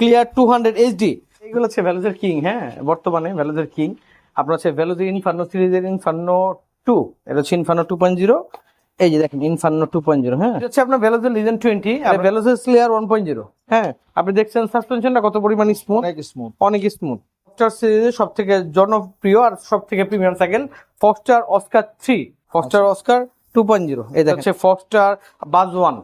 Clear two hundred HD এইগুলো হচ্ছে ভ্যালুজের king হ্যাঁ বর্তমানে ভ্যালুজের কিং আপনার হচ্ছে ভ্যালুজের ইনফার্নো সিরিজের ইনফার্নো টু এটা হচ্ছে ইনফার্নো টু পয়েন্ট জিরো এই যে দেখেন ইনফার্নো টু পয়েন্ট জিরো হ্যাঁ। হচ্ছে আপনার ভ্যালুজের লিজেন টোয়েন্টি আর ভ্যালুজের স্লেয়ার ওয়ান পয়েন্ট জিরো হ্যাঁ আপনি দেখছেন সাসপেনশনটা কত পরিমাণ স্মুথ অনেক স্মুথ অনেক স্মুথ ফস্টার সিরিজের সব থেকে জনপ্রিয় আর সব থেকে premium cycle Foxter Oscar three Foxter Oscar two point zero এই দেখেন। হচ্ছে ফস্টার বাজ ওয়ান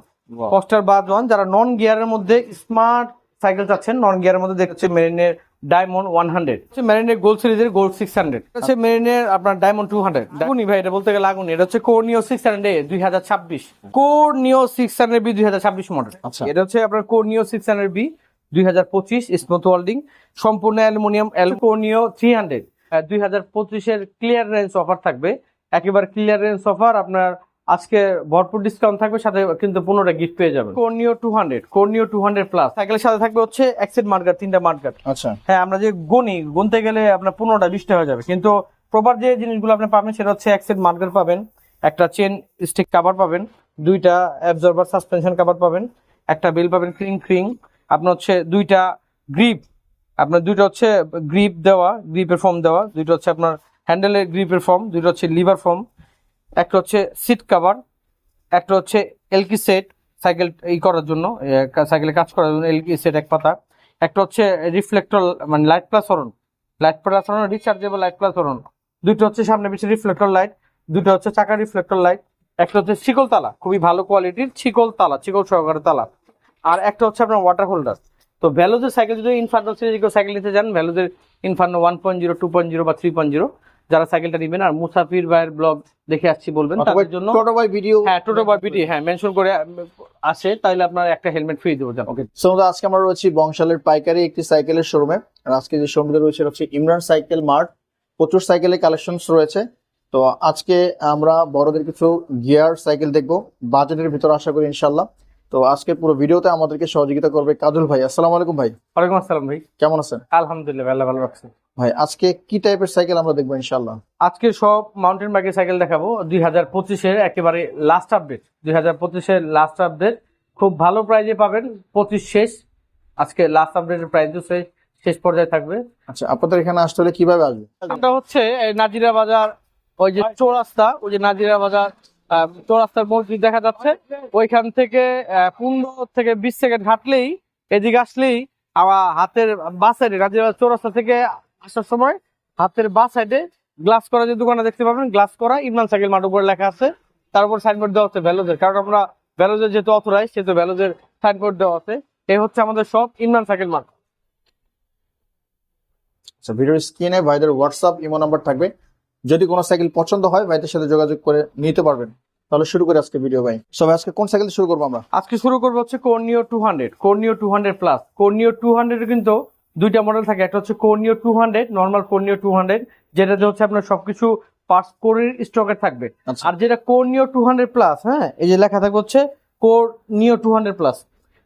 ফস্টার বাজ ওয়ান যারা নন গিয়ারের মধ্যে স্মার্ট সাইকেল চাচ্ছেন নন গিয়ারের মধ্যে দেখছে মেরিনের ডায়মন্ড ওয়ান হান্ড্রেড হচ্ছে মেরিনের গোল্ড সিরিজের গোল্ড সিক্স হান্ড্রেড হচ্ছে মেরিনের আপনার ডায়মন্ড টু হান্ড্রেড আগুনি ভাই এটা বলতে গেলে আগুনি এটা হচ্ছে কোর্নিও সিক্স হান্ড্রেড দুই হাজার ছাব্বিশ। কোর্নিও সিক্স হান্ড্রেড বি দুই হাজার ছাব্বিশ মডেল আচ্ছা। এটা হচ্ছে আপনার কোর্নিও সিক্স হান্ড্রেড বি দুই হাজার পঁচিশ স্মুথ ওয়েল্ডিং সম্পূর্ণ অ্যালুমিনিয়াম অ্যালুকোনিও থ্রি হান্ড্রেড দুই হাজার পঁচিশের ক্লিয়ার রেঞ্জ অফার থাকবে। একেবারে ক্লিয়ার রেঞ্জ অফার আপনার আজকে ভরপুর ডিসকাউন্ট থাকবে সাথে কিন্তু পনেরোটা গিফট পেয়ে যাবেন। Core Neo two hundred Core Neo two hundred plus সাইকেলের সাথে থাকবে হচ্ছে এক্সিড মার্কার তিনটা মার্কার আচ্ছা। হ্যাঁ আমরা যে গণি গুনতে গেলে আপনার পনেরোটা বিশটা হয়ে যাবে। কিন্তু প্রপার যে জিনিসগুলো আপনি পাবেন সেটা হচ্ছে অ্যাক্সেড মার্কার পাবেন একটা চেন স্টিক কাভার পাবেন দুইটা অ্যাবজর্বার সাসপেনশন কাভার পাবেন একটা বেল পাবেন ক্রিং ক্রিং আপনার হচ্ছে দুইটা গ্রিপ আপনার দুইটা হচ্ছে গ্রিপ দেওয়া গ্রিপের ফর্ম দেওয়া দুইটা হচ্ছে আপনার হ্যান্ডেলের গ্রিপের ফর্ম দুইটা হচ্ছে লিভার ফর্ম একটা হচ্ছে সিট কাভার একটা হচ্ছে এলকি সেট সাইকেল এই করার জন্য সাইকেলে কাজ করার জন্য এলকি সেট এক পাতা। একটা হচ্ছে রিফ্লেক্টর মানে light plus horn light plus horn rechargeable light plus horn দুটো হচ্ছে সামনে পিছিয়ে রিফ্লেক্টর লাইট দুটো হচ্ছে চাকা রিফ্লেক্টর লাইট একটা হচ্ছে শিকল তালা, খুবই ভালো কোয়ালিটির শিকল তালা, শিকল সহকারে তালা। আর একটা হচ্ছে আপনার ওয়াটার হোল্ডার তো ভ্যালুজের সাইকেল যদি ইনফার্নো সিরিজ সাইকেল নিতে চান ভ্যালুজের Inferno one point zero two point zero বা থ্রি পয়েন্ট জিরো যারা সাইকেলটা নেবেন আর মুসাফির ভাইয়ের ব্লগ দেখে আসছি বলবেন তাদের জন্য ছোট ভাই ভিডিও হ্যাঁ টোটো বা পিটি হ্যাঁ মেনশন করে আসে তাহলে আপনার একটা হেলমেট ফ্রি দেবো ওকে সো আজকে আমরা রয়েছি বংশালের পাইকারি একটি সাইকেলের শোরুমে আর আজকে যে শোরুমে রয়েছে হচ্ছে ইমরান সাইকেল মার্ট। প্রচুর সাইকেলের কালেকশনস রয়েছে। তো আজকে আমরা বড়দের কিছু গিয়ার সাইকেল দেখব বাজেটের ভিতর আশা করি ইনশাল্লাহ তো আজকে পুরো ভিডিওতে আমাদেরকে সহযোগিতা করবে কাজল ভাই। আসসালামু আলাইকুম ভাই। ওয়ালাইকুম আসসালাম ভাই। কেমন আছেন? আলহামদুলিল্লাহ আল্লাহ ভালো রাখছে। ভাই আজকে কি টাইপের সাইকেল আমরা দেখব ইনশাল্লাহ আজকে সব মাউন্টেন বাইকের সাইকেল দেখাবো। দুই হাজার পঁচিশের একেবারে লাস্ট আপডেট দুই হাজার পঁচিশের লাস্ট আপডেট খুব ভালো প্রাইজে পাবেন। পঁচিশ শেষ। আজকে লাস্ট আপডেটের প্রাইস শেষ শেষ পর্যায়ে থাকবে। আচ্ছা আপনাদের এখানে আসতে হলে কীভাবে আসবে এটা হচ্ছে এই নাজিরা বাজার ওই যে চৌরাস্তা ওই যে নাজিরা বাজার চৌরাস্তার মসজিদ দেখা যাচ্ছে। ওইখান থেকে পনেরো থেকে বিশ সেকেন্ড হাঁটলেই এদিকে আসলেই আমার হাতের বাসের নাজিরা বাজার চৌরাস্তা থেকে আসার সময় হাতের বা সাইডে গ্লাস করা যে দোকানে দেখতে পাবেন গ্লাস করা ইমরান সাইকেল মাঠ উপরে লেখা আছে। তার উপর সাইনবোর্ড দেওয়া আছে ভ্যালোজের কারণ আমরা ভ্যালোজের যেহেতু অথরাইজ সেহেতু ভ্যালোজের সাইনবোর্ড দেওয়া আছে। এই হচ্ছে আমাদের সব ইমরান সাইকেল মাঠ। আচ্ছা ভিডিওর স্ক্রিনে ভাইদের হোয়াটসঅ্যাপ ইমো নাম্বার থাকবে। যদি কোনো সাইকেল পছন্দ হয় ভাইদের সাথে যোগাযোগ করে নিতে পারবেন। তাহলে শুরু করে আজকে ভিডিও ভাই। সবাই আজকে কোন সাইকেল শুরু করব আমরা? আজকে শুরু করব হচ্ছে Core Neo two hundred Core Neo two hundred plus Core Neo two hundred কিন্তু দুইটা মডেল থাকে একটা হচ্ছে Core Neo two hundred normal Core Neo two hundred যেটাতে হচ্ছে আপনার সবকিছু পার্টস কোরের স্টকে থাকবে। আচ্ছা। আর যেটা কোর্নিও টু হান্ড্রেড প্লাস হ্যাঁ এই যে লেখা থাকবে হচ্ছে Core Neo two hundred plus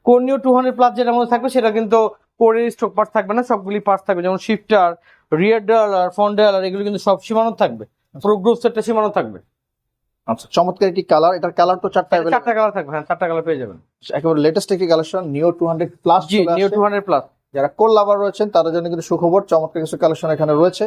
Core Neo two hundred plus যেটা মধ্যে থাকবে সেটা কিন্তু কোরের স্টক পার্টস থাকবে না সবগুলি পার্টস থাকবে যেমন শিফটার রিয়ার ডালার ফ্রন্ট ডালার এগুলো কিন্তু সব সীমানো থাকবে পুরো গ্রুপ সেটটা সীমানো থাকবে। আচ্ছা চমৎকার একটি কালার এটার কালার তো চারটা চারটা কালার থাকবে হ্যাঁ চারটা কালার পেয়ে যাবেন। একেবারে লেটেস্ট একটি কালেকশন নিও টু হান্ড্রেড প্লাস জি নিও টু হান্ড্রেড প্লাস যারা কোল লাভার রয়েছেন তাদের জন্য কিন্তু সুখবর চমৎকার কিছু কালেকশন এখানে রয়েছে।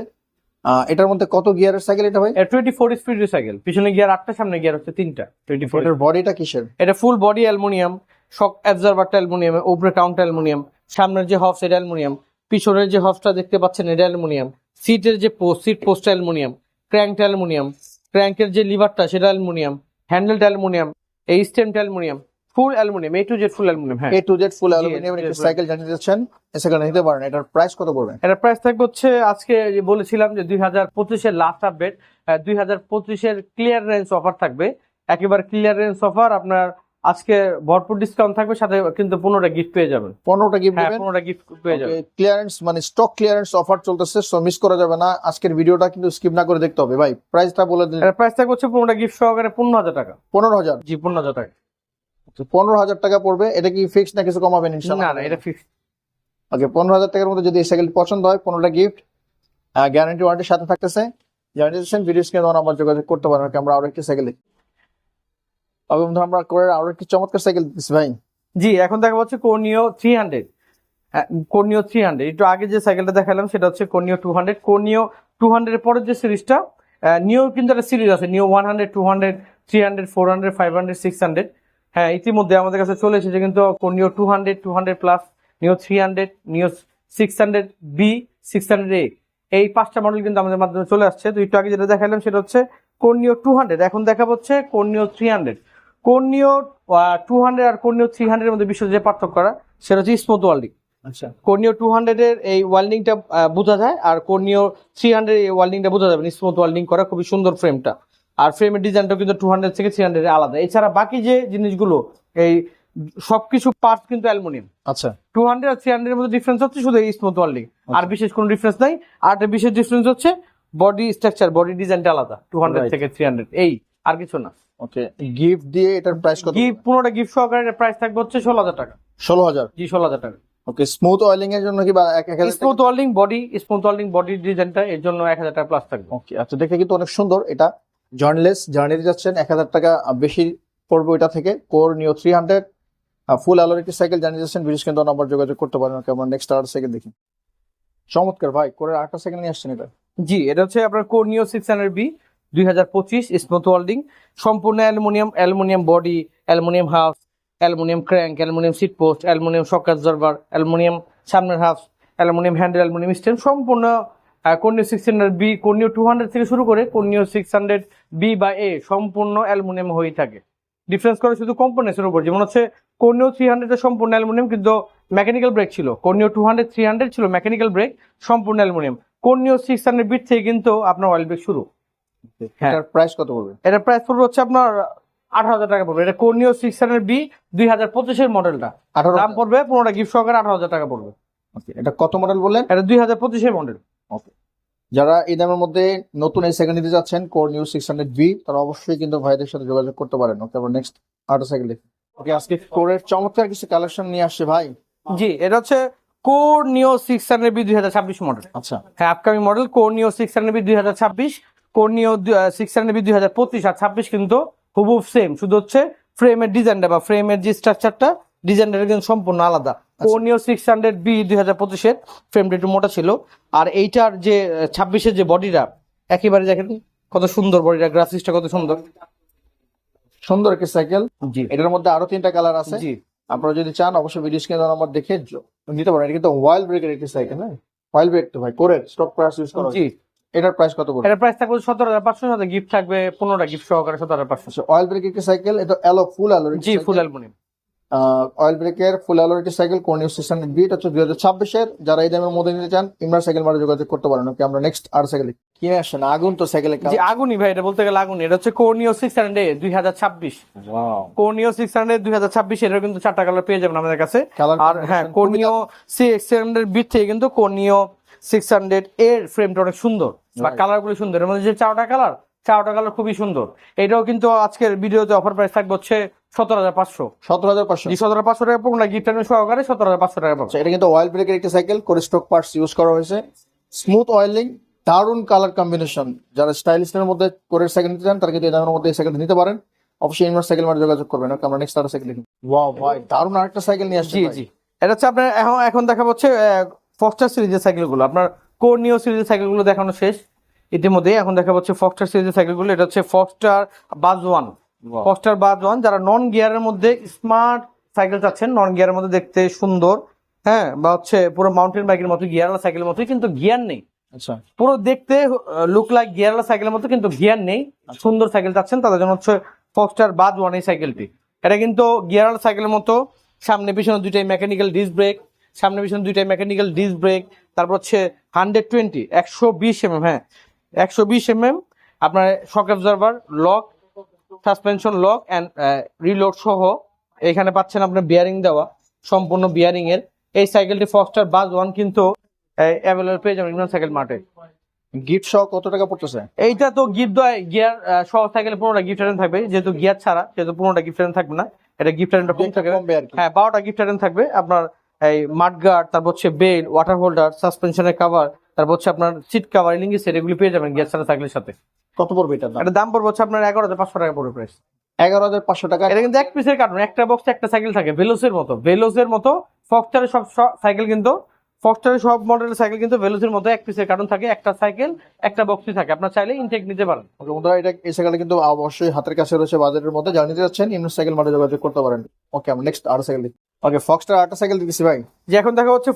এটার মধ্যে কত গিয়ারের সাইকেল এটা ভাই? টোয়েন্টি ফোর স্পিড সাইকেল পিছনে গিয়ার আটটা সামনে গিয়ার হচ্ছে তিনটা টোয়েন্টি ফোর এটার বডিটা কিসের? এটা ফুল বডি অ্যালুমিনিয়াম শক অ্যাবজারভারটা অ্যালুমিনিয়াম উপরে কাউন্টার অ্যালুমিনিয়াম সামনের যে হফ সেটা অ্যালুমিনিয়াম পিছনের যে হফটা দেখতে পাচ্ছেন এটা অ্যালুমিনিয়াম সিটের যে পোস্ট সিট পোস্টটা অ্যালুমিনিয়াম ক্র্যাঙ্কটা অ্যালুমিনিয়াম ক্র্যাঙ্কের যে লিভারটা সেটা অ্যালুমিনিয়াম হ্যান্ডেলটা অ্যালুমিনিয়াম এই স্টেমটা aluminium full aluminium A to Z full aluminium হ্যাঁ। A to Z full aluminium একটি সাইকেল দিচ্ছেন এই সাইকেলটা নিতে পারেন। এটার প্রাইস কত পড়বে? এটা প্রাইস থাকবে হচ্ছে আজকে যে বলেছিলাম যে দুই হাজার পঁচিশের লাস্ট আপডেট দুই হাজার পঁচিশের ক্লিয়ার রেঞ্জ অফার থাকবে। একেবারে ক্লিয়ার রেঞ্জ অফার আপনার আজকে ভরপুর ডিসকাউন্ট থাকবে সাথে কিন্তু পনেরোটা গিফট পেয়ে যাবেন। পনেরোটা গিফট হ্যাঁ পনেরোটা গিফট পেয়ে যাবেন। ক্লিয়ারেন্স মানে স্টক ক্লিয়ারেন্স অফার চলতেছে সো মিস করা যাবে না। আজকের ভিডিওটা কিন্তু স্কিপ না করে দেখতে হবে। ভাই প্রাইসটা বলে দিন। প্রাইস থাকবে হচ্ছে পনেরোটা গিফট সহকারে পনেরো হাজার টাকা। পনেরো হাজার। জি পনেরো হাজার টাকা। পনেরো হাজার টাকা পড়বে। এটা কি ফিক্স না কিছু কমাবেন ইনশাল্লাহ না না এটা ফিক্স ওকে পনেরো হাজার টাকার মধ্যে যদি এই সাইকেল পছন্দ হয় পনেরোটা গিফট গ্যারান্টি ওয়ারেন্টির সাথে থাকতেছে। জানিয়ে দিচ্ছেন ভিডিও স্ক্রিনে তখন আমার যোগাযোগ করতে পারেন আমরা আরও একটি সাইকেল দেখি। তবে বন্ধু আমরা করে আরও একটি চমৎকার সাইকেল দিচ্ছি ভাই। জি এখন দেখা হচ্ছে Core Neo three hundred Core Neo three hundred একটু আগে যে সাইকেলটা দেখালাম সেটা হচ্ছে Core Neo two hundred Core Neo two হান্ড্রেডের পরের যে সিরিজটা নিও কিন্তু একটা সিরিজ আছে। Neo one hundred two hundred three hundred four hundred five hundred six hundred হ্যাঁ ইতিমধ্যে আমাদের কাছে চলে এসেছে কিন্তু Core Neo two hundred two hundred plus Neo three hundred Neo six hundred B six hundred এ এই পাঁচটা মডেল কিন্তু আমাদের মাধ্যমে চলে আসছে। তো একটু আগে যেটা দেখালাম সেটা হচ্ছে কর্নিও টু হান্ড্রেড এখন দেখা হচ্ছে Core Neo three hundred Core Neo two hundred আর কর্নিও থ্রি হান্ড্রেডের মধ্যে বিশ্ব যে পার্থক্য করা সেটা হচ্ছে স্মুথ ওয়ার্ল্ডিং আচ্ছা। কর্নিও টু হান্ড্রেডের এই ওয়েল্ডিংটা বোঝা যায় আর কর্নিও থ্রি হান্ড্রেড এই ওয়েল্ডিংটা বোঝা যাবে স্মুথ ওয়েল্ডিং করা খুবই সুন্দর ফ্রেমটা আর ফ্রেমের ডিজাইনটা কিন্তু টু হান্ড্রেড থেকে থ্রি হান্ড্রেড আলাদা। এছাড়া বাকি যে জিনিসগুলো এই সবকিছু পার্টস কিন্তু অ্যালুমিনিয়াম। আচ্ছা। টু হান্ড্রেড আর থ্রি হান্ড্রেড মধ্যে ডিফারেন্স হচ্ছে শুধু এই স্মুথ ওয়েল্ডিং আর বিশেষ কোনো ডিফারেন্স নাই। আর একটা বিশেষ ডিফারেন্স হচ্ছে বডি স্ট্রাকচার বডি ডিজাইনটা আলাদা টু হান্ড্রেড থেকে থ্রি হান্ড্রেড এই আর কিছু না। ওকে গিফট দিয়ে এটার প্রাইস কত? গিফট পুরোটা গিফট সহকারে প্রাইস থাকবে হচ্ছে ষোলো হাজার টাকা। ষোলো হাজার? জি ষোলো হাজার টাকা। ওকে স্মুথ অয়েলিং এর জন্য কি smooth welding body smooth welding body ডিজাইনটা এর জন্য এক হাজার টাকা প্লাস থাকবে। ওকে আচ্ছা দেখতে কিন্তু অনেক সুন্দর। এটা জার্নলেস জার্নিতে যাচ্ছেন, এক হাজার টাকা বেশি পড়বে ওইটা থেকে। Core Neo three hundred full অ্যালোরিটি cycle জানিয়ে যাচ্ছেন বিশেষ কিন্তু নাম্বার যোগাযোগ করতে পারেন আমরা নেক্সট আর সাইকেল দেখি। চমৎকার ভাই কোরের আটটা সাইকেল নিয়ে আসছেন এটা। জি, এটা হচ্ছে আপনার কোর্নিও সিক্স হান্ড্রেড বি দুই হাজার পঁচিশ স্মুথ ওয়েল্ডিং সম্পূর্ণ aluminium aluminium body aluminium half aluminium crank aluminium seat post aluminium shock absorber aluminium সামনের half aluminium handle aluminium stem সম্পূর্ণ Core Neo six hundred B Core Neo two hundred থেকে শুরু করে কোর্নিও six hundred B বা এ সম্পূর্ণ aluminium হয়ে থাকে। Difference করে শুধু কম্পোনেন্টসের উপর যেমন হচ্ছে কোর্নিও থ্রি হান্ড্রেড সম্পূর্ণ অ্যালুমিনিয়াম কিন্তু মেকানিক্যাল ব্রেক ছিল Core Neo two hundred three hundred ছিল মেকানিক্যাল ব্রেক সম্পূর্ণ aluminium. Core Neo six hundred bit থেকে কিন্তু আপনার অয়েল ব্রেক শুরু। হ্যাঁ। এটার প্রাইস কত পড়বে? এটা প্রাইস পড়বে হচ্ছে আপনার আঠারো হাজার টাকা পড়বে। এটা কোর্নিও সিক্স হান্ড্রেড বি দুই হাজার পঁচিশের মডেলটা আঠারো দাম পড়বে পনেরোটা গিফট সহকারে আঠারো হাজার টাকা পড়বে। এটা কত মডেল বললেন? এটা দুই হাজার পঁচিশের মডেল যারা এই দামের মধ্যে নতুন এই সাইকেল নিতে যাচ্ছেন Core Neo six hundred B তারা অবশ্যই কিন্তু ভাইদের সাথে যোগাযোগ করতে পারেন। ওকে আবার নেক্সট আরেকটা সাইকেল ওকে আজকে কোরের চমৎকার কিছু কালেকশন নিয়ে আসছে ভাই। জি এটা হচ্ছে কোর্নিও সিক্স হান্ড্রেড বি দুই হাজার ছাব্বিশ মডেল আচ্ছা। হ্যাঁ upcoming model Core Neo six hundred B দুই হাজার ছাব্বিশ কোর্নিও সিক্স হান্ড্রেড বি দুই হাজার পঁচিশ আর ছাব্বিশ কিন্তু হুবহুব সেম শুধু হচ্ছে ফ্রেমের ডিজাইনটা বা ফ্রেমের যে স্ট্রাকচারটা ডিজাইনটা কিন্তু সম্পূর্ণ আলাদা। কোর্নিও সিক্স হান্ড্রেড বি দুই হাজার পঁচিশের ফ্রেমটা একটু মোটা ছিল। আর এইটার যে ছাব্বিশের যে বডিটা একেবারে দেখেন কত সুন্দর বডিটা গ্রাফিক্সটা কত সুন্দর। সুন্দর একটি সাইকেল জি। এটার মধ্যে আরও তিনটা কালার আছে। জি। আপনারা যদি চান অবশ্যই ভিডিও স্ক্রিনে নাম্বার দেখে নিতে পারেন। এটা কিন্তু ওয়াইল ব্রেকের একটি সাইকেল হ্যাঁ? ওয়াইল ব্রেক তো ভাই কোরের স্টক প্রাইস ইউজ করা জি। এটার প্রাইস কত পড়বে? এটার প্রাইস থাকবে সতেরো হাজার পাঁচশো সাথে গিফট থাকবে পনেরোটা গিফট সহকারে সতেরো হাজার পাঁচশো। ওয়াইল ব্রেক একটি সাইকেল এটা অ্যালো ফুল অ্যালো জি ফুল অ্যালমোনিয়াম অয়েল ব্রেকের ফুল অ্যালোরিটি সাইকেল কোন নিউজ স্টেশন বি এটা হচ্ছে দুই হাজার ছাব্বিশের। যারা এই দামের মধ্যে নিতে চান ইমরান সাইকেল মারে যোগাযোগ করতে পারেন। ওকে আমরা নেক্সট আর সাইকেল কিনে আসেন আগুন তো সাইকেলে আগুনই ভাই এটা বলতে গেলে আগুনই এটা হচ্ছে কোর্নিও সিক্স হান্ড্রেড দুই হাজার ছাব্বিশ। কোর্নিও সিক্স হান্ড্রেড দুই হাজার ছাব্বিশ এটা কিন্তু চারটা কালার পেয়ে যাবেন আমাদের কাছে। আর হ্যাঁ কোর্নিও সিক্স হান্ড্রেড বিট থেকে কিন্তু কোর্নিও সিক্স হান্ড্রেড এর ফ্রেমটা অনেক সুন্দর। বা Right. কালারগুলো সুন্দর। এর মধ্যে যে চারটা কালার চারটা কালার খুবই সুন্দর। এটাও কিন্তু আজকের ভিডিওতে অফার প্রাইস থাকবে হচ্ছে সতেরো হাজার পাঁচশো। সতেরো হাজার পাঁচশো। সতেরো পাঁচশো টাকা গিফট সহকারে সতেরো হাজার পাঁচশো টাকা আচ্ছা, এটা কিন্তু অয়েল ব্রেকের একটি সাইকেল করে স্টক পার্টস ইউজ করা হয়েছে। স্মুথ অয়েলিং দারুণ কালার কম্বিনেশন যারা স্টাইলিস্টের মধ্যে করে সাইকেল নিতে চান তারা কিন্তু এই দামের মধ্যে এই সাইকেল নিতে পারেন। অবশ্যই ইমরান সাইকেল মারে যোগাযোগ করবেন। ওকে আমরা নেক্সট আর সাইকেল দেখি। ওয়াও ভাই। দারুণ আরেকটা সাইকেল নিয়ে আসছে জি জি। এটা হচ্ছে আপনার এখন এখন দেখা হচ্ছে ফক্সটার সিরিজের সাইকেলগুলো আপনার কোর্নিও সিরিজের সাইকেলগুলো দেখানো শেষ। ইতিমধ্যে এখন দেখা হচ্ছে ফক্সটার সিরিজের সাইকেলগুলো এটা হচ্ছে Foxter buzz one Foxter buzz one যারা নন গিয়ারের মধ্যে স্মার্ট সাইকেল চাচ্ছেন নন গিয়ারের মধ্যে দেখতে সুন্দর হ্যাঁ বা হচ্ছে পুরো মাউন্টেন বাইকের মতো গিয়ারওয়ালা সাইকেলের মতোই কিন্তু গিয়ার নেই। আচ্ছা। পুরো দেখতে লুক লাইক গিয়ারওয়ালা সাইকেলের মতো কিন্তু গিয়ার নেই। সুন্দর সাইকেল চাচ্ছেন তাদের জন্য হচ্ছে ফক্সটার বাদ ওয়ান এই সাইকেলটি এটা কিন্তু গিয়ারওয়ালা সাইকেলের মতো সামনে পিছনে দুইটাই মেকানিক্যাল ডিস্ক ব্রেক সামনে পিছনে দুইটাই মেকানিক্যাল ডিস্ক ব্রেক তারপর হচ্ছে হান্ড্রেড টোয়েন্টি একশো বিশ এমএম হ্যাঁ একশো বিশ এমএম আপনার shock absorber lock suspension lock and reload সহ এখানে পাচ্ছেন আপনার বিয়ারিং দেওয়া সম্পূর্ণ বিয়ারিং এর। এই সাইকেলটি ফক্সটার বাজ ওয়ান কিন্তু অ্যাভেলেবল পেয়ে যাবেন ইমরান সাইকেল মার্টে গিফট সহ কত টাকা পড়তেছে? এইটা তো গিফট গিয়ার সহ সাইকেলে পনেরোটা গিফট আইটেম থাকবে। যেহেতু গিয়ার ছাড়া সেহেতু পনেরোটা গিফট আইটেম থাকবে না এটা গিফট আইটেমটা কম থাকবে। হ্যাঁ বারোটা গিফট আইটেম থাকবে। আপনার এই মাডগার্ড তারপর হচ্ছে বেল ওয়াটার হোল্ডার সাসপেনশনের কাভার তারপর হচ্ছে আপনার সিট কাভার লিঙ্গি সেট এগুলি পেয়ে যাবেন গিয়ার ছাড়া সাইকেলের সাথে। কত পড়বে এটার দাম? এটা দাম পড়বে হচ্ছে আপনার এগারো হাজার পাঁচশো টাকা পড়বে প্রাইস এগারো হাজার পাঁচশো টাকা। এটা কিন্তু এক পিসের কার্টুন একটা বক্সে একটা সাইকেল থাকে ভেলোসের মতো ভেলোসের মতো ফক্সটারের সব সাইকেল কিন্তু ফক্সটারের সব মডেলের সাইকেল কিন্তু ভেলোসের মতো এক পিসের কার্টন থাকে একটা সাইকেল একটা বক্সই থাকে। আপনার চাইলে ইনটেক নিতে পারেন। ওকে বন্ধুরা এটা এই সাইকেলটা কিন্তু অবশ্যই হাতের কাছে রয়েছে বাজারের মধ্যে। জানিয়ে যাচ্ছেন ইমরান সাইকেল মার্টে যোগাযোগ করতে পারেন। ওকে আমরা নেক্সট আরও সাইকেল দেখি। ওকে ফক্সটার আরেকটা সাইকেল দেখছি ভাই। যে এখন দেখা হচ্ছে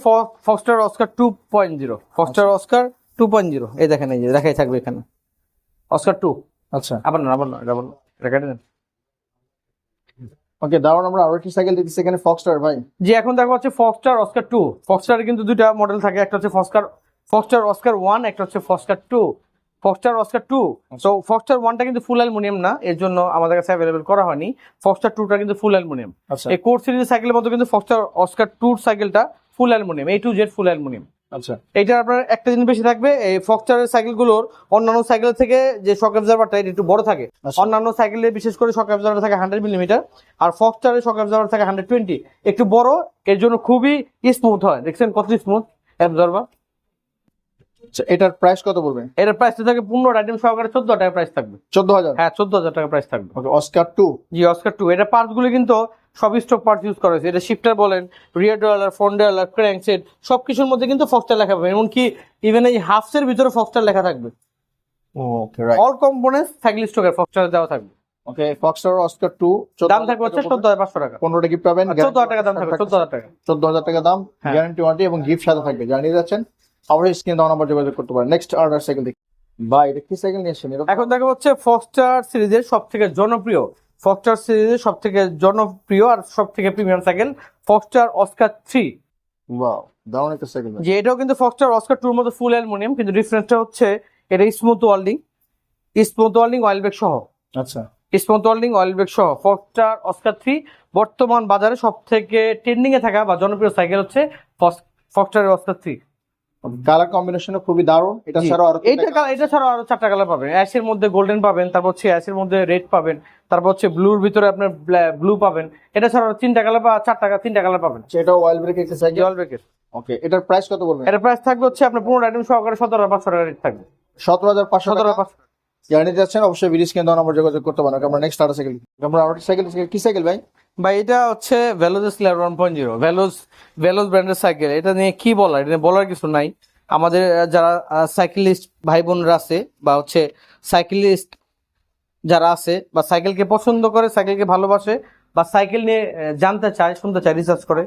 Foxter Oscar two point zero Foxter Oscar two point zero এই দেখেন এই যে দেখাই থাকবে এখানে। অস্কার টু আচ্ছা। আবার না আবার না এটা বলো এটা কেটে দেন। ওকে দাঁড়ান আমরা আরও একটি সাইকেল দেখছি এখানে ফক্সটার ভাই। যে এখন দেখা হচ্ছে ফক্সটার অস্কার টু ফক্সটার কিন্তু দুইটা মডেল থাকে একটা হচ্ছে ফক্সটার ফক্সটার অস্কার ওয়ান একটা হচ্ছে Foxter two Foxter Oscar two so Foxter ওয়ানটা কিন্তু ফুল অ্যালুমিনিয়াম না এর জন্য আমাদের কাছে অ্যাভেলেবেল করা হয়নি। ফক্সটার টুটা কিন্তু ফুল অ্যালুমিনিয়াম আচ্ছা। এই কোর সিরিজের সাইকেলের মতো কিন্তু ফক্সটার অস্কার টুর সাইকেলটা ফুল অ্যালুমিনিয়াম এই টু জেড ফুল অ্যালুমিনিয়াম আচ্ছা। এইটা আপনার একটা জিনিস বেশি থাকবে। এই ফক্সটারের সাইকেলগুলোর অন্যান্য সাইকেল থেকে যে শক অ্যাবজার্ভারটা এটা একটু বড় থাকে। আচ্ছা। অন্যান্য সাইকেলে বিশেষ করে শক অ্যাবজার্ভার থাকে হান্ড্রেড মিলিমিটার আর ফক্সটারের শক অ্যাবজার্ভার থাকে হান্ড্রেড টোয়েন্টি একটু বড় এর জন্য খুবই স্মুথ হয়। দেখছেন কত স্মুথ অ্যাবজার্ভার আচ্ছা, এটার প্রাইস কত পড়বে? এর প্রাইসটা থাকে পনেরো আইটেম সহকারে চোদ্দ টাকা প্রাইস থাকবে। চোদ্দ হাজার? হ্যাঁ চোদ্দ হাজার টাকা প্রাইস থাকবে। ওকে অস্কার টু জি অস্কার টু এটা পার্টসগুলো কিন্তু সব স্টক পার্টস ইউজ করা হয়েছে। এটা শিফটার বলেন rear derailleur front derailleur crank set সব কিছুর মধ্যে কিন্তু ফক্সটার লেখা পাবেন এমনকি ইভেন এই হাফসের ভিতরে ফক্সটার লেখা থাকবে। অল কম্পোনেন্টস সাইকেল স্টকের ফক্সটার দেওয়া থাকবে। ওকে ফক্সটার অস্কার টু দাম থাকবে হচ্ছে চোদ্দ হাজার পাঁচশো টাকা। পনেরোটা গিফট পাবেন চোদ্দ হাজার টাকা দাম থাকবে চোদ্দ হাজার টাকা। চোদ্দ হাজার টাকা দাম। গ্যারান্টি ওয়ারেন্টি এবং গিফট সাথে থাকবে। জানিয়ে যাচ্ছেন অবশ্যই স্ক্রিন দেওয়া নাম্বার যোগাযোগ করতে পারেন। নেক্সট অর্ডার সাইকেল দেখি। ভাই এটা কি সাইকেল নিয়ে এসেছেন এখন দেখা হচ্ছে ফক্সটার সিরিজের সব থেকে জনপ্রিয় ফক্সটার সিরিজের সব থেকে জনপ্রিয় আর সব থেকে premium cycle Foxter Oscar three wow দারুণ একটা সাইকেল যে এটাও কিন্তু ফক্সটার অস্কার টুর মতো ফুল অ্যালুমিনিয়াম কিন্তু ডিফারেন্সটা হচ্ছে এটা smooth welding smooth welding oil brake সহ। আচ্ছা। স্মুথ ওয়ার্ল্ডিং অয়েল ব্রেক সহ। ফক্সটার অস্কার থ্রি বর্তমান বাজারে সব থেকে ট্রেন্ডিং এ থাকা বা জনপ্রিয় সাইকেল হচ্ছে ফক্সটার অস্কার থ্রি কালার কম্বিনেশনও খুবই দারুণ। এটা। ছাড়াও আরও কালার এটা ছাড়াও আরও চারটা কালার পাবেন। অ্যাশের মধ্যে গোল্ডেন পাবেন তারপর হচ্ছে অ্যাশের মধ্যে রেড পাবেন তারপর হচ্ছে ব্লুর ভিতরে আপনার ব্লু পাবেন। এটা ছাড়াও তিনটা কালার বা চারটা তিনটা কালার পাবেন। এটা অয়েল ব্রেক একটা সাইজ জল ব্রেকের ওকে এটার প্রাইস কত পড়বে এটা প্রাইস থাকবে হচ্ছে আপনার পনেরো আইটেম সহকারে সতেরো হাজার পাঁচশো টাকা রেট থাকবে। সতেরো হাজার পাঁচশো সতেরো হাজার পাঁচশো জানিয়ে যাচ্ছেন অবশ্যই ভিডিও স্ক্রিন দেওয়া নাম্বার যোগাযোগ করতে পারেন। আমরা নেক্সট আরও সাইকেল আমরা আরও সাইকেল কি সাইকেল ভাই? ভাই, এটা হচ্ছে Veloce slayer one point zero Veloce Veloce ব্র্যান্ডের সাইকেল এটা নিয়ে কি বলার? এটা বলার কিছু নাই। আমাদের যারা সাইকেলিস্ট ভাই বোনরা আছে বা হচ্ছে সাইকেলিস্ট যারা আছে বা সাইকেলকে পছন্দ করে সাইকেলকে ভালোবাসে বা সাইকেল নিয়ে জানতে চায়, শুনতে চায় রিসার্চ করে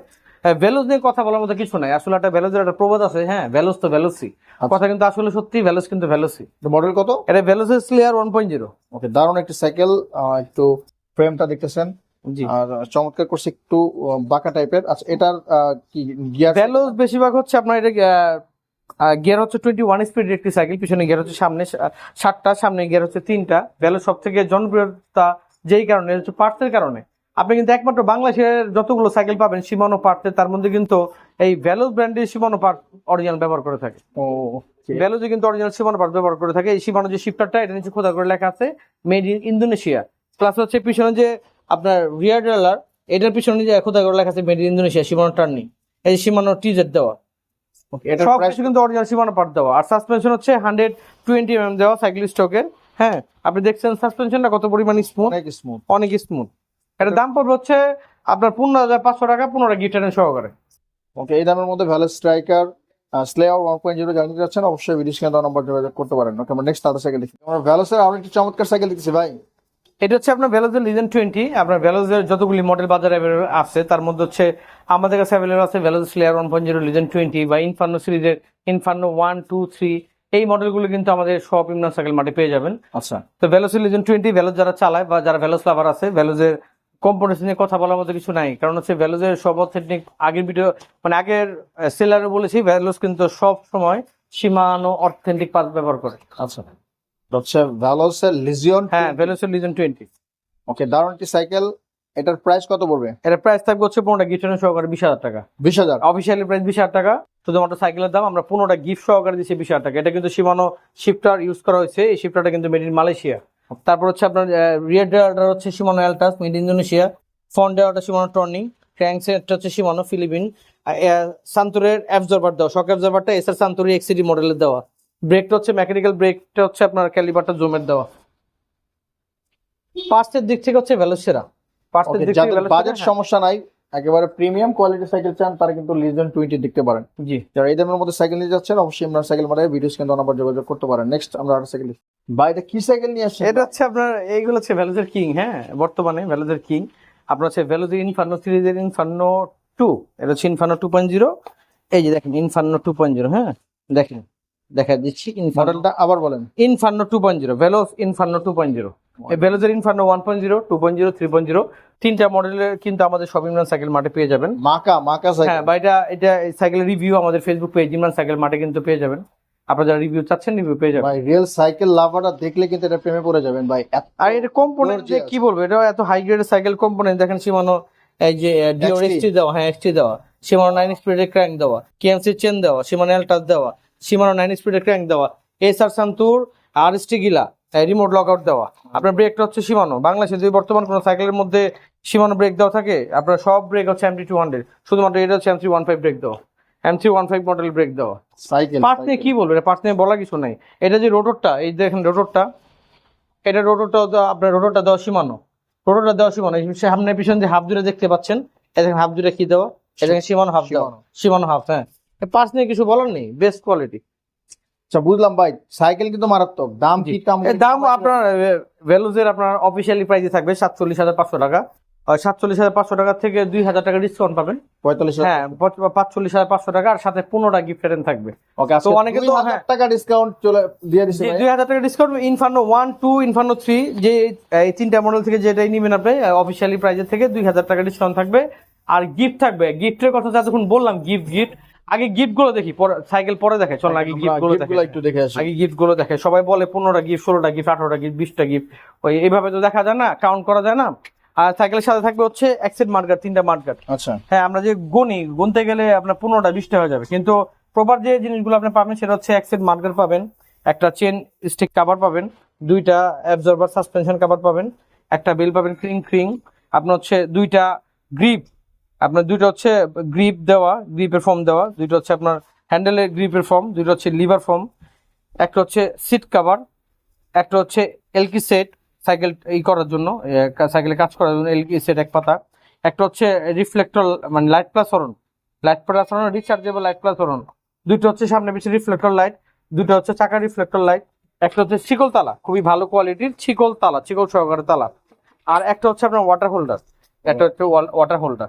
ভ্যালোজ নিয়ে কথা বলার মতো কিছু নাই। আসলে একটা ভ্যালোজের একটা প্রবাদ আছে হ্যাঁ ভ্যালোজ তো ভ্যালোসি কথা কিন্তু আসলে সত্যি ভ্যালোজ কিন্তু ভ্যালোসি মডেল কত? এটা ভ্যালোজের slayer one point zero okay দারুণ একটা সাইকেল একটু ফ্রেমটা দেখতেছেন। জি। আর চমৎকার করছে একটু বাঁকা টাইপের আচ্ছা এটার কি গিয়ার ভ্যালোজ বেশিরভাগ হচ্ছে আপনার এটা গিয়ার হচ্ছে টোয়েন্টি ওয়ান স্পিড একটি সাইকেল পিছনে গিয়ার হচ্ছে সামনে সাতটা সামনে গিয়ার হচ্ছে তিনটা। ভ্যালোজ সব থেকে জনপ্রিয়তা যেই কারণে হচ্ছে পার্টসের কারণে। আপনি কিন্তু একমাত্র বাংলাদেশের যতগুলো সাইকেল পাবেন সীমানো পার্টসের তার মধ্যে কিন্তু এই ভ্যালোজ ব্র্যান্ডের সীমানো পার্ট অরিজিনাল ব্যবহার করে থাকে। ও ভ্যালোজে কিন্তু অরিজিনাল সীমানো পার্ট ব্যবহার করে থাকে। এই সীমানো যে শিফটারটা এটা নিচে খোদা করে লেখা আছে মেড ইন ইন্দোনেশিয়া প্লাস হচ্ছে পিছনে যে আপনার রিয়ার ড্রেলার এটার পিছনে যে খোদা করে লেখা আছে made in Indonesia Shimano Tourney এই সীমানো টিজেট দেওয়া। সব কিছু কিন্তু অরিজিনাল সীমানো পার্ট দেওয়া। আর সাসপেনশন হচ্ছে হান্ড্রেড টোয়েন্টি এম দেওয়া সাইকেল স্টকের হ্যাঁ আপনি দেখছেন সাসপেনশনটা কত পরিমাণ স্মুথ অনেক স্মুথ অনেক স্মুথ এটার দাম পড়বে হচ্ছে আপনার পনেরো হাজার পাঁচশো টাকা পনেরো গিটারের সহকারে। ওকে এই দামের মধ্যে Veloce striker slayer one point zero জানিয়ে যাচ্ছেন অবশ্যই ভিডিও স্ক্রিন দেওয়া নাম্বার যোগাযোগ করতে পারেন। ওকে আমরা নেক্সট আরও সাইকেল দেখি। আমরা ভ্যালোসের আরও একটি চমৎকার সাইকেল দেখছি ভাই। এটা হচ্ছে আপনার ভ্যালোজের লিজেন টোয়েন্টি আপনার ভ্যালোজের যতগুলি মডেল বাজারে available আছে তার মধ্যে হচ্ছে আমাদের কাছে অ্যাভেলেবল আছে Veloce slayer one point zero legend twenty বা ইনফার্নো সিরিজের ইনফার্নো ওয়ান টু থ্রি এই মডেলগুলো কিন্তু আমাদের সব ইমরান সাইকেল মাঠে পেয়ে যাবেন। আচ্ছা। তো ভ্যালোসের লিজেন টোয়েন্টি ভ্যালোজ যারা চালায় বা যারা ভ্যালোস লাভার আছে ভ্যালোজের কম্পোনেন্টস নিয়ে কথা বলার মতো কিছু নাই। কারণ হচ্ছে ভ্যালোজের সব অথেন্টিক আগের ভিডিও মানে আগের সেলারে বলেছি ভ্যালোস কিন্তু সব সময় সীমানো অথেন্টিক পার্ট ব্যবহার করে। আচ্ছা। হচ্ছে ভ্যালোসের লিজিয়ন হ্যাঁ ভ্যালোসের লিজেন টোয়েন্টি ওকে দারুণ একটি সাইকেল এটার প্রাইস কত পড়বে? এর প্রাইস থাকবে হচ্ছে পনেরোটা গিফটের সহকারে বিশ হাজার টাকা। বিশ হাজার? অফিসিয়ালি প্রাইস বিশ হাজার টাকা শুধুমাত্র সাইকেলের দাম আমরা পনেরোটা গিফট সহকারে দিচ্ছি বিশ হাজার টাকা। এটা কিন্তু সীমানো শিফটার ইউজ করা হয়েছে এই শিফটারটা কিন্তু মেড ইন মালয়েশিয়া তারপর হচ্ছে আপনার রিয়ার ড্রাইভারটা হচ্ছে Shimano Altus made Indonesia front ড্রাইভারটা সীমানো টর্নিং ক্র্যাঙ্ক সেটটা হচ্ছে সীমানো ফিলিপিন সান্তুরের অ্যাবজর্ভার দেওয়া শক অ্যাবজর্ভারটা এসআর সান্তুরি এক্সিডি মডেলের দেওয়া। ব্রেকটা হচ্ছে মেকানিক্যাল ব্রেকটা হচ্ছে আপনার ক্যালিবারটা জুমের দেওয়া। পার্টসের দিক থেকে হচ্ছে পার্টসের Okay, দিক থেকে সেরা, বাজেট হ্যাঁ। সমস্যা নাই একেবারে প্রিমিয়াম কোয়ালিটি সাইকেল চান তারা কিন্তু লিজন টোয়েন্টি দেখতে পারেন। জি। যারা এই দামের মধ্যে সাইকেল নিয়ে যাচ্ছেন অবশ্যই ইমরান সাইকেল মার্কেটে ভিডিওস কিন্তু নাম্বার যোগাযোগ করতে পারেন। নেক্সট আমরা আরেকটা সাইকেল বাইরে কি সাইকেল নিয়ে আসছে এটা হচ্ছে আপনার এইগুলো হচ্ছে ভ্যালুজের কিং হ্যাঁ বর্তমানে ভ্যালুজের কিং আপনার হচ্ছে ভ্যালুজের ইনফার্নো সিরিজের ইনফার্নো টু এটা হচ্ছে ইনফার্নো টু পয়েন্ট জিরো এই যে দেখেন ইনফার্নো টু পয়েন্ট জিরো হ্যাঁ দেখেন দেখা দিচ্ছি ইনফার্নো মডেলটা আবার বলেন। Inferno two point zero Veloce Inferno two point zero ভেলোজের Inferno one point zero two point zero three point zero তিনটা মডেলের কিন্তু আমাদের সব ইমরান সাইকেল মাঠে পেয়ে যাবেন। মাকা মাকা হ্যাঁ বা এটা এটা সাইকেলের রিভিউ আমাদের ফেসবুক পেজ ইমরান সাইকেল মাঠে কিন্তু পেয়ে যাবেন। আপনারা যারা রিভিউ চাচ্ছেন রিভিউ পেয়ে যাবেন। ভাই রিয়েল সাইকেল লাভাররা দেখলে কিন্তু এটা প্রেমে পড়ে যাবেন ভাই। আর এটা কম্পোনেন্ট যে কি বলব এটা এত হাই গ্রেডের সাইকেল কম্পোনেন্ট দেখেন সীমানো এই যে ডিওর এক্সটি দেওয়া হ্যাঁ এক্সটি দেওয়া। সীমানো নাইন স্পিডের ক্র্যাঙ্ক দেওয়া। কেএমসি চেন দেওয়া। সীমানো এলটাস দেওয়া। সীমানো নাইন স্পিডের ক্র্যাঙ্ক দেওয়া। এসআর সান্তুর আর এস টি গিলা রিমোট লক আউট দেওয়া। আপনার ব্রেকটা হচ্ছে সীমানো। বাংলাদেশে যদি বর্তমান কোনো সাইকেলের মধ্যে সীমানো ব্রেক দেওয়া থাকে আপনার সব ব্রেক হচ্ছে এমটি টু হান্ড্রেড শুধুমাত্র এটা হচ্ছে M three one five brake দেওয়া। M three one five model brake দেওয়া। সাইকেল পার্ট নিয়ে কি বলব? পার্ট নিয়ে বলা কিছু নাই। এটা যে রোটরটা এই দেখেন রোটরটা এটা রোটরটা আপনার রোটরটা দেওয়া সীমানো। রোটরটা দেওয়া সীমানো। এই সামনে পিছনে যে হাফ জুড়ে দেখতে পাচ্ছেন এটা দেখেন হাফ জুড়ে কি দেওয়া? এটা দেখেন সীমানো হাফ দেওয়া। সীমানো। হাফ হ্যাঁ। পার্ট নিয়ে কিছু বলার নেই। বেস্ট কোয়ালিটি আচ্ছা বুঝলাম ভাই সাইকেল কিন্তু মারাত্মক। দাম কি দাম দাম আপনার ভ্যালুজের আপনার অফিসিয়ালি প্রাইসে থাকবে সাতচল্লিশ হাজার পাঁচশো টাকা। সাতচল্লিশ হাজার পাঁচশো টাকা থেকে দুই হাজার টাকা ডিসকাউন্ট পাবেন। পঁয়তাল্লিশ হ্যাঁ পাঁচচল্লিশ হাজার পাঁচশো টাকা আর সাথে পনেরোটা গিফট থাকবে। ওকে তো অনেকে তো- হ্যাঁ। টাকা ডিসকাউন্ট চলে দিয়ে ভাই। দুই হাজার টাকা discount Inferno one two Inferno three যে এই তিনটা মডেল থেকে যেটাই নিবেন আপনি অফিসিয়ালি প্রাইজের থেকে দুই হাজার টাকা ডিসকাউন্ট থাকবে। আর গিফট থাকবে গিফটের কথা যতক্ষণ বললাম গিফট গিফট আগে গিফটগুলো দেখি পরে সাইকেল পরে দেখে চল আগে গিফটগুলো দেখে একটু দেখে আসি। আগে গিফটগুলো দেখে সবাই বলে পনেরোটা গিফট ষোলোটা গিফট আঠারোটা গিফট বিশটা গিফট ওই এইভাবে তো দেখা যায় না কাউন্ট করা যায় না। আর সাইকেলের সাথে থাকবে হচ্ছে এক্সেট মার্কার তিনটা মার্কার আচ্ছা। হ্যাঁ আমরা যে গণি গুনতে গেলে আপনার পনেরোটা বিশটা হয়ে যাবে। কিন্তু প্রপার যে জিনিসগুলো আপনি পাবেন সেটা হচ্ছে অ্যাক্সেট মার্কার পাবেন একটা চেন স্টিক কাভার পাবেন দুইটা অ্যাবজর্বার সাসপেনশন কাভার পাবেন একটা বেল পাবেন ক্রিং ক্রিং আপনার হচ্ছে দুইটা গ্রিপ আপনার দুইটা হচ্ছে গ্রিপ দেওয়া গ্রিপের ফর্ম দেওয়া, দুইটা হচ্ছে আপনার হ্যান্ডেলের গ্রিপের ফর্ম দুইটা হচ্ছে লিভার ফর্ম একটা হচ্ছে সিট কাভার একটা হচ্ছে এলকি সেট সাইকেল ই করার জন্য সাইকেলে কাজ করার জন্য এলকি সেট এক পাতা, একটা হচ্ছে রিফ্লেক্টর মানে light plus horn light plus horn rechargeable light plus horn দুইটা হচ্ছে সামনে পিছিয়ে রিফ্লেক্টর লাইট দুটো হচ্ছে চাকা রিফ্লেক্টর লাইট একটা হচ্ছে শিকল তালা, খুবই ভালো কোয়ালিটির শিকল তালা, শিকল সহকারে তালা, আর একটা হচ্ছে আপনার ওয়াটার হোল্ডার একটা হচ্ছে ওয়াটার হোল্ডার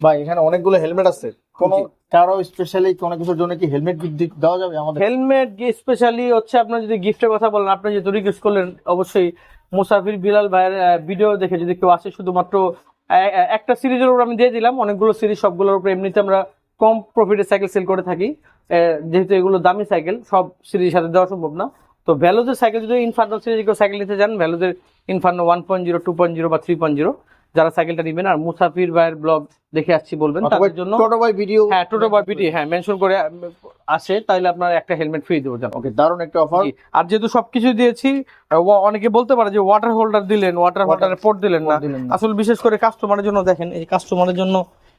ভাই এখানে অনেকগুলো হেলমেট আছে। কোন কারও স্পেশালি কোনো কিছুর জন্য কি হেলমেট দেওয়া যাবে আমাদের? হেলমেট স্পেশালি হচ্ছে আপনার যদি গিফটের কথা বলেন আপনি যেহেতু রিকোয়েস্ট করলেন অবশ্যই মুসাফির বিলাল ভাইয়ের ভিডিও দেখে যদি কেউ আসে শুধুমাত্র একটা সিরিজের উপর আমি দিয়ে দিলাম অনেকগুলো সিরিজ সবগুলোর উপর এমনিতে আমরা কম প্রফিটে সাইকেল সেল করে থাকি। যেহেতু এগুলো দামি সাইকেল সব সিরিজের সাথে দেওয়া সম্ভব না। তো ভ্যালুজের সাইকেল যদি ইনফার্নো সিরিজ কেউ সাইকেল নিতে চান ভ্যালুজের Inferno one point zero two point zero বা থ্রি পয়েন্ট জিরো যারা সাইকেলটা নেবেন আর মুসাফির ভাইয়ের ব্লগ দেখে আসছি বলবেন তাদের জন্য। ছোট ভাই ভিডিও হ্যাঁ টোটো বা পিটি হ্যাঁ মেনশন করে আসে তাহলে আপনার একটা হেলমেট ফ্রি দেবো জানো। ওকে দারুণ একটা অফার আর যেহেতু সবকিছু দিয়েছি অনেকে বলতে পারে যে ওয়াটার হোল্ডার দিলেন ওয়াটার হোল্ডারের পোর্ট দিলেন না। আসলে বিশেষ করে কাস্টমারের জন্য দেখেন এই কাস্টমারের জন্য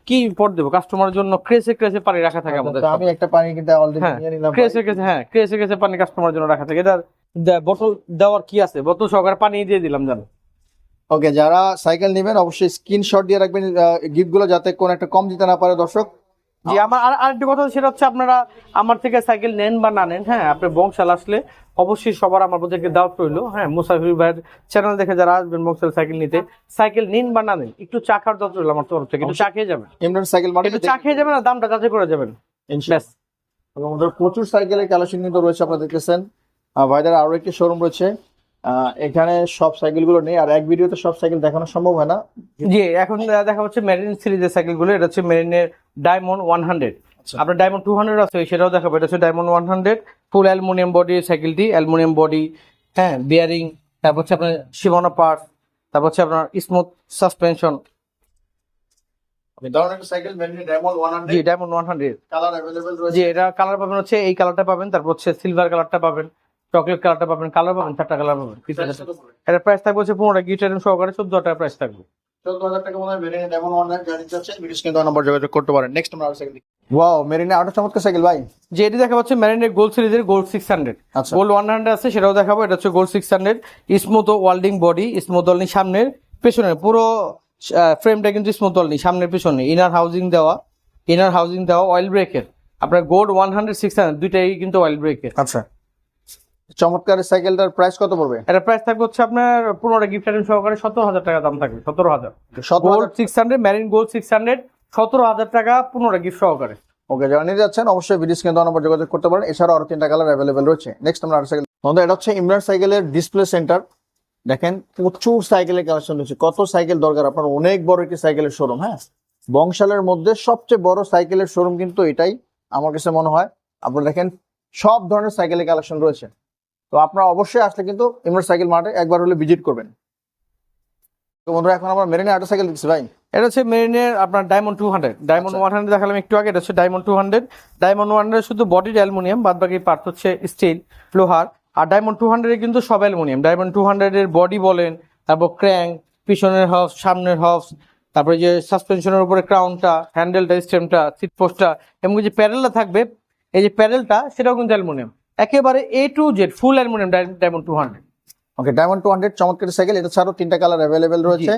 কি পোর্ট দেবো? কাস্টমারের জন্য ক্রেসে ক্রেসে পানি রাখা থাকে আমাদের তো আমি একটা পানি কিন্তু অলরেডি হ্যাঁ, নিয়ে নিলাম ক্রেসে ক্রেসে হ্যাঁ ক্রেসে ক্রেসে পানি কাস্টমারের জন্য রাখা থাকে। এটা বোতল দেওয়ার কি আছে? বোতল সহকারে পানি দিয়ে দিলাম জানো। ওকে যারা সাইকেল নেবেন অবশ্যই স্ক্রিনশট দিয়ে রাখবেন গিফটগুলো যাতে কোন একটা কম দিতে না পারে দর্শক। জি আমার আর আরেকটা কথা সেটা হচ্ছে আপনারা আমার থেকে সাইকেল নেন বা না নেন হ্যাঁ আপনি বংশাল আসলে অবশ্যই সবার আমার প্রত্যেককে দাওয়াত রইল হ্যাঁ মুসাফির ভাইয়ের চ্যানেল দেখে যারা আসবেন বংশাল সাইকেল নিতে সাইকেল নিন বা না নেন একটু চা খাওয়ার রইল আমার তরফ থেকে একটু চা খেয়ে যাবেন। ইমরান সাইকেল একটু চা খেয়ে যাবেন আর দামটা যাচাই করে যাবেন। ব্যাস। এবং আমাদের প্রচুর সাইকেলের কালেকশন কিন্তু রয়েছে আপনারা দেখতেছেন ভাইদের আরও একটি শোরুম রয়েছে। এখানে সব সাইকেলগুলো নেই আর এক ভিডিওতে সব সাইকেল দেখানো সম্ভব হয় না। জি এখন দেখা হচ্ছে মেরিন সিরিজের সাইকেলগুলো এটা হচ্ছে মেরিনের ডায়মন্ড ওয়ান হান্ড্রেড। আপনার ডায়মন্ড টু হান্ড্রেড আছে সেটাও দেখাবো এটা হচ্ছে diamond one hundred full aluminium body সাইকেলটি aluminium body হ্যাঁ বিয়ারিং তারপর হচ্ছে আপনার সীমানা পার্ট তারপর হচ্ছে আপনার স্মুথ সাসপেনশন ডায়মন্ড ওয়ান জি diamond one hundred colour available জি এটা কালার পাবেন হচ্ছে এই কালারটা পাবেন তারপর হচ্ছে সিলভার কালারটা পাবেন। চকলেট কালারটা পাবেন কালার পাবেন চারটা কালার পাবেন এটা প্রাইস থাকবে হচ্ছে পনেরো গিটার সহকারে চোদ্দ টাকা প্রাইস থাকবে। মনে হয় দেখা। ম্যারিনের গোল্ড সিরিজের গোল্ড সিক্স হান্ড্রেড আচ্ছা। গোল্ড ওয়ান হান্ড্রেড আছে সেটাও দেখাবো। এটা হচ্ছে gold six hundred smooth welding body smooth welding সামনের পেছনের পুরো ফ্রেমটা কিন্তু স্মুথ নেই সামনের পিছনে। ইনার হাউজিং দেওয়া ইনার হাউজিং দেওয়া অয়েল ব্রেকের আপনার gold one hundred six hundred দুইটাই কিন্তু অয়েল ব্রেকের আচ্ছা। চমৎকার সাইকেলটার প্রাইস কত পড়বে? এটা প্রাইস থাকবে হচ্ছে আপনার পনেরো গিফট আইটেম সহকারে সতেরো হাজার টাকা দাম থাকবে সতেরো হাজার। Gold six hundred Marin gold six hundred সতেরো হাজার টাকা পনেরো গিফট সহকারে। ওকে যারা নিতে যাচ্ছেন অবশ্যই ভিডিও স্ক্রিনে নম্বর যোগাযোগ করতে পারেন। এছাড়া আরও তিনটা কালার অ্যাভেলেবেল রয়েছে। নেক্সট আমরা আরেকটা সাইকেল বন্ধু এটা হচ্ছে ইমরান সাইকেলের ডিসপ্লে সেন্টার দেখেন প্রচুর সাইকেলের কালেকশন রয়েছে। কত সাইকেল দরকার? আপনার অনেক বড় একটি সাইকেলের শোরুম হ্যাঁ? বংশালের মধ্যে সবচেয়ে বড় সাইকেলের শোরুম কিন্তু এটাই আমার কাছে মনে হয়। আপনারা দেখেন সব ধরনের সাইকেলের কালেকশন রয়েছে। তো আপনারা অবশ্যই আসলে কিন্তু ইমরান সাইকেল মার্টে একবার হলে ভিজিট করবেন। তো বন্ধুরা এখন আমরা মেরিনে আরেকটা সাইকেল দিচ্ছি ভাই। এটা হচ্ছে মেরিনের আপনার diamond two hundred diamond. One hundred দেখালাম একটু আগে এটা হচ্ছে diamond two hundred diamond one hundred শুধু বডির অ্যালুমিনিয়াম বাদ বাকি পার্ট হচ্ছে স্টিল লোহার। আর ডায়মন্ড টু হান্ড্রেড কিন্তু সব অ্যালুমিনিয়াম। ডায়মন্ড টু হান্ড্রেডের বডি বলেন তারপর ক্র্যাঙ্ক পিছনের হফ সামনের হফ তারপরে যে সাসপেনশনের উপরে ক্রাউনটা হ্যান্ডেলটা স্টেমটা সিট পোস্টটা এবং যে প্যাডেলটা থাকবে এই যে প্যাডেলটা সেটাও কিন্তু অ্যালুমিনিয়াম। একেবারে A to Z full aluminium diamond two hundred okay diamond two hundred চমৎকার সাইকেল এটা ছাড়াও তিনটা কালার অ্যাভেলেবেল রয়েছে।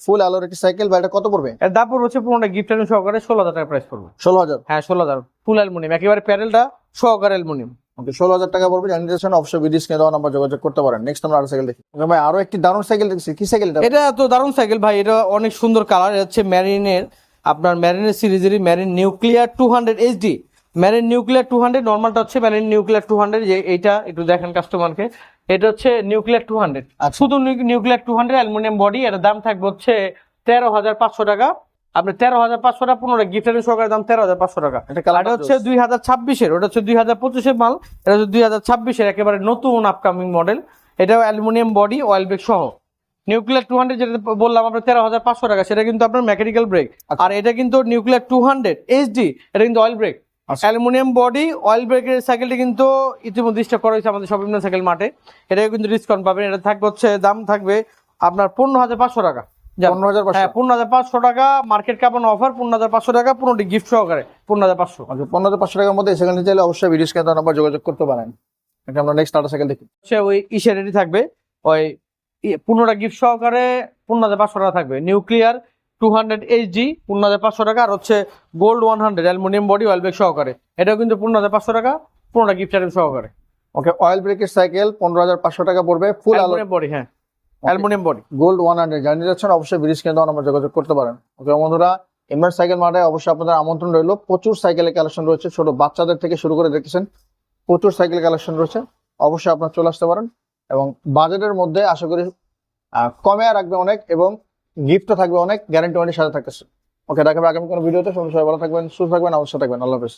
ফুল আলোর একটি সাইকেল বা এটা কত পড়বে? এর দাম পড়বে হচ্ছে পনেরোটা গিফট আইটেম সহকারে ষোলো হাজার টাকা প্রাইস পড়বে। ষোলো হাজার? হ্যাঁ ষোলো হাজার। ফুল অ্যালুমিনিয়াম একেবারে প্যাডেলটা সহকারে অ্যালুমিনিয়াম ওকে ষোলো হাজার টাকা পড়বে। জানিয়ে দিয়েছেন অবশ্যই বিডিস কিনে দেওয়া নাম্বার যোগাযোগ করতে পারেন। নেক্সট আমরা আরও সাইকেল দেখি। ভাই আরও একটি দারুণ সাইকেল দেখছি। কি সাইকেল এটা? এটা তো দারুণ সাইকেল ভাই এটা অনেক সুন্দর কালার এটা হচ্ছে ম্যারিনের আপনার ম্যারিনের সিরিজেরই Marin nuclear two hundred HD Marin nuclear two hundred নর্মালটা হচ্ছে ম্যারিন নিউক্লিয়ার টু হান্ড্রেড যে এইটা একটু দেখেন কাস্টমারকে। এটা হচ্ছে নিউক্লিয়ার টু হান্ড্রেড। আচ্ছা। শুধু nuclear two hundred aluminium body এর দাম থাকবে হচ্ছে তেরো হাজার পাঁচশো টাকা। আপনি তেরো হাজার পাঁচশো টাকা পনেরো গিফটের সহকারে দাম তেরো হাজার পাঁচশো টাকা। এটা হচ্ছে দুই হাজার ছাব্বিশের ওটা হচ্ছে দুই হাজার পঁচিশের মাল এটা হচ্ছে দুই হাজার ছাব্বিশের একেবারে নতুন আপকামিং মডেল এটাও অ্যালুমিনিয়াম বডি অয়েল ব্রেক সহ। নিউক্লিয়ার টু হান্ড্রেড যেটা বললাম আপনার তেরো হাজার পাঁচশো টাকা সেটা কিন্তু আপনার মেকানিক্যাল ব্রেক আচ্ছা। আর এটা কিন্তু নিউক্লিয়ার টু হান্ড্রেড এইচডি এটা কিন্তু oil brake. Aluminium body oil ব্রেকের সাইকেলটি কিন্তু ইতিমধ্যে স্টক করা হয়েছে আমাদের শপিং সাইকেল মাঠে। এটাও কিন্তু ডিসকাউন্ট পাবেন। এটা থাকবে হচ্ছে দাম থাকবে আপনার পনেরো হাজার পাঁচশো টাকা। যান। পনেরো হাজার পাঁচশো। হ্যাঁ পনেরো হাজার পাঁচশো টাকা মার্কেট কাপানো অফার পনেরো হাজার পাঁচশো টাকা পনেরোটি গিফট সহকারে পনেরো হাজার পাঁচশো। ওকে পনেরো হাজার পাঁচশো টাকার মধ্যে নিতে চাইলে অবশ্যই কিনে দেওয়া নাম্বার যোগাযোগ করতে পারেন। এটা আমরা নেক্সট আরও সাইকেল দেখি। হচ্ছে ওই ইসের থাকবে। ওই পনেরোটা গিফট সহকারে পনেরো হাজার পাঁচশো টাকা থাকবে। নিউক্লিয়ার টু হান্ড্রেড এইচডি পনেরো হাজার পাঁচশো টাকা আর হচ্ছে gold one hundred aluminium body oil bag সহকারে। এটাও কিন্তু পনেরো হাজার পাঁচশো টাকা পনেরোটা গিফট আইটেম সহকারে। ওকে অয়েল ব্রেকের সাইকেল পনেরো হাজার পাঁচশো টাকা পড়বে ফুল অ্যালুমিনিয়াম বডি হ্যাঁ। Aluminium body gold one hundred জানিয়ে যাচ্ছেন অবশ্যই ব্রিজ কেন্দ্র নাম্বার যোগাযোগ করতে পারেন। ওকে বন্ধুরা ইমরান সাইকেল মাঠে অবশ্যই আপনাদের আমন্ত্রণ রইল। প্রচুর সাইকেলের কালেকশন রয়েছে ছোট বাচ্চাদের থেকে শুরু করে দেখতেছেন প্রচুর সাইকেল কালেকশন রয়েছে অবশ্যই আপনারা চলে আসতে পারেন। এবং বাজেটের মধ্যে আশা করি কমে রাখবে অনেক এবং গিফটও থাকবে অনেক গ্যারান্টি অনেক সাথে থাকতেছে। ওকে দেখাবে আগামী কোনো ভিডিওতে সবাই ভালো থাকবেন, সুস্থ থাকবেন অবশ্যই থাকবেন। আল্লাহ হাফেজ।